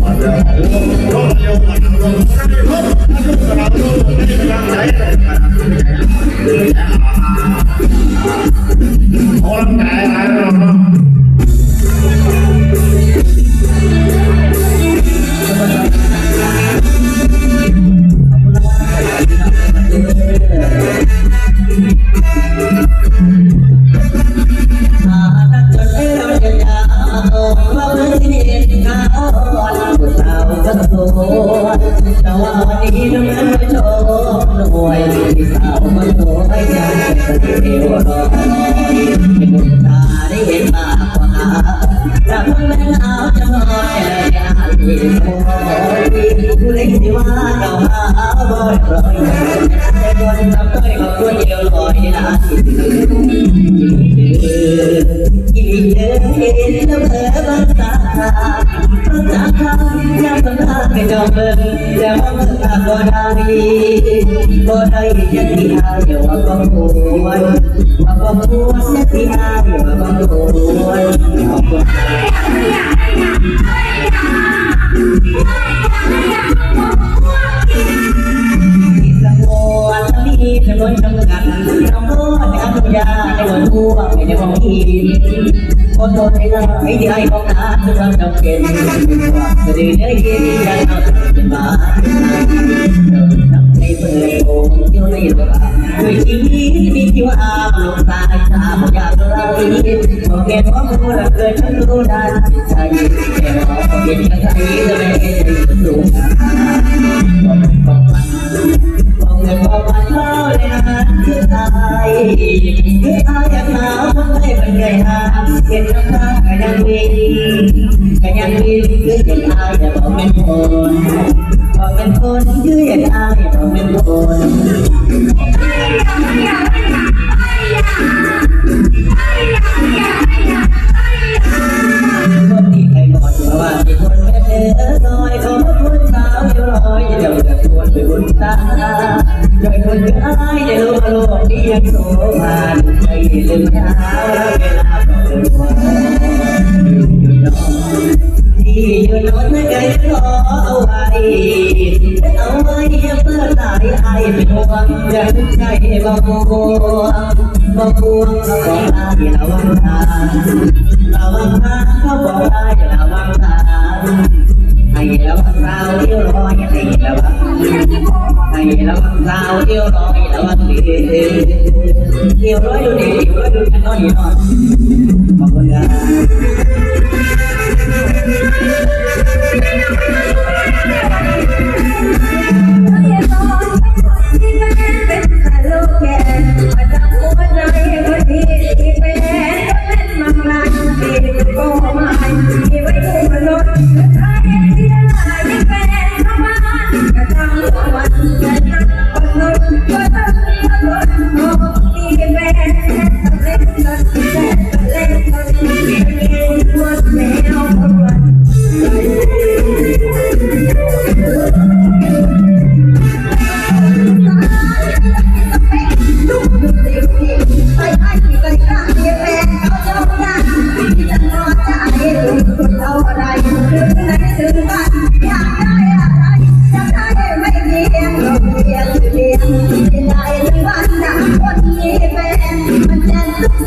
All I'm แต่ว่าวันนี้น้ำมันมาโชว์หน่วยมีสาวมาโชว์ให้ยังเป็นเทวรอเป็นบุญตาได้เห็นมากกว่ารักแม่หนาจะนอนแก่ยานที่โอยผู้เล็กที่ว่าเราหาบ่อยลอยแต่บนทำต้อยมาคนเดียวลอยนะอีเดินเห็นแล้วเผลอบังตา บังตาข้างยังบังตาไม่จอมเบิ่งแล้วบังตาบ่ได้บ่ได้ยังที่หาเดี๋ยวว่าบ่ควรว่าบ่ควรยังที่หายว่าบ่ควรขอบคุณที่สังวรมีถนนจำกัดน้ำร้อนน้ำยาในวันทั่วไม่ได้บอกอี ขอโทษให้เราให้ที่ให้ของน้ำทุกครั้งจำเป็นว่าจะได้ได้ยินกันเอาเป็นบ้าเดินนับในเมื่อโอ้อยู่ในโลกด้วยชีวิตมีที่ว่าลงตาชาบอยากไล่ขอแค่ความรู้ละเกินฉันรู้ได้ใจแค่รอเป็นกระไรจะไม่ให้ใจสูงก็ไม่ต้องฟังบอกเงินบอกมันเท่าเลยนะคือตายคือตายอยากหาคนไม่เป็นไงหา เห็นน้ำตาก็ยังมีก็ยังมีคือเห็นอายแต่บอกเป็นคนบอกเป็นคนคือเห็นอายบอกเป็นคนคนที่ใครบอกว่ามีคนแค่เธอน้อยขอบคุณสาวอยู่ร้อยเจ้าจะควรไปบุญตาโดยคนคือายได้รู้ว่าโลกนี้ยังโสภาไม่ลืมเช้าแล้วเวลา ก็เดินวันอยู่นอนที่อยู่นไม่เคยขอเอาไว้เอาไว้เพื่อตายไอ้เป็นห่วงอย่าทุกข์ใจบ่ห่วงบ่ห่วงเขาบอกอายระวังทางระวังทางเขาบอกอายระวังทาง ให้ระวังเราเที่ยวรอยให้ระวังให้ระวังสาวเที่ยวร้อยระวังดีเที่ยวร้อยดูดีเที่ยวร้อยดูกันน้อ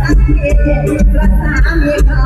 รักเกตรักษามีเขา